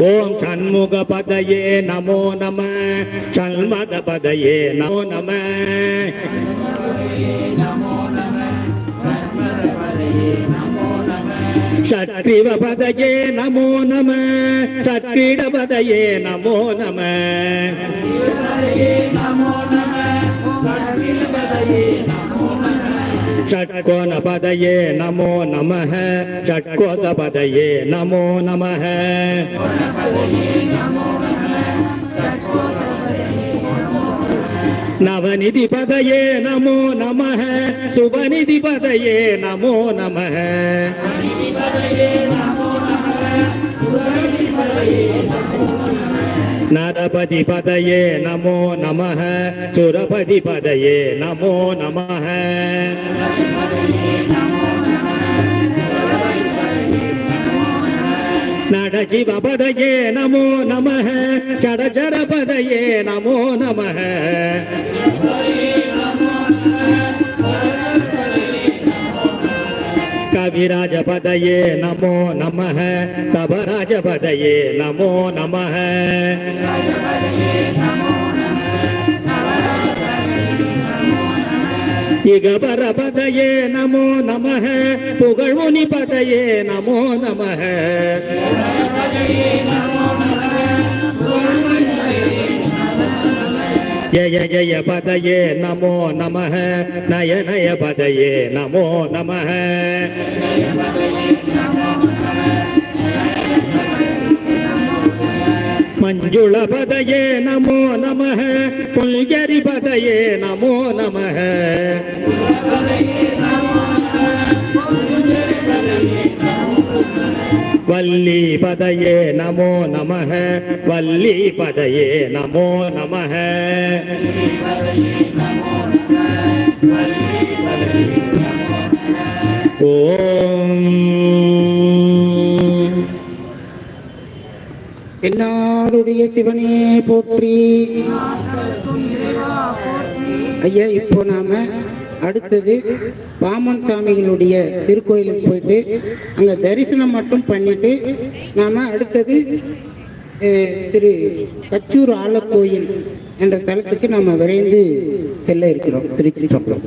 ஓம் சண்முக பதையே நமோ நம சண்மத பதையே நமோ நம சற்றிவ பதையே நமோ நம. சற்றிட பதையே நமோ நம நமோ நம. षट्कोणपदये नमो नमः षट्कोशपदये नमो नमः। नवनिधिपदये नमो नमः शुभनिधिपदये नमो नमः नमो नमः। நரபதி பதையே நமோ நம சுரபதி பதையே நமோ நம நடஜிவபதையே நமோ நம சடஜரபதையே நமோ நம नमः இகபரபதயே நமோ நமः புகழ்முனி பதயே நமோ நம ஜய ஜய பதயே நமோ நமக. நய நய பதயே நமோ நமः மஞ்சுள பதயே நமோ நமः புல்கரி பதயே நமோ நமः வள்ளி பதையே நமோ நமः வள்ளி பதையே நமோ நமः ஓம். என்னாருடைய சிவனே போற்றி. ஐயா இப்போ நாம அடுத்தது பாமன் சாமிகளுடைய திருக்கோயிலுக்கு போயிட்டு அங்க தரிசனம் மட்டும் பண்ணிட்டு நாம அடுத்தது திரு கச்சூர் ஆலக்கோயில் என்ற தலத்துக்கு நாம விரைந்து செல்ல இருக்கிறோம். திருச்சிற்றம்பலம்.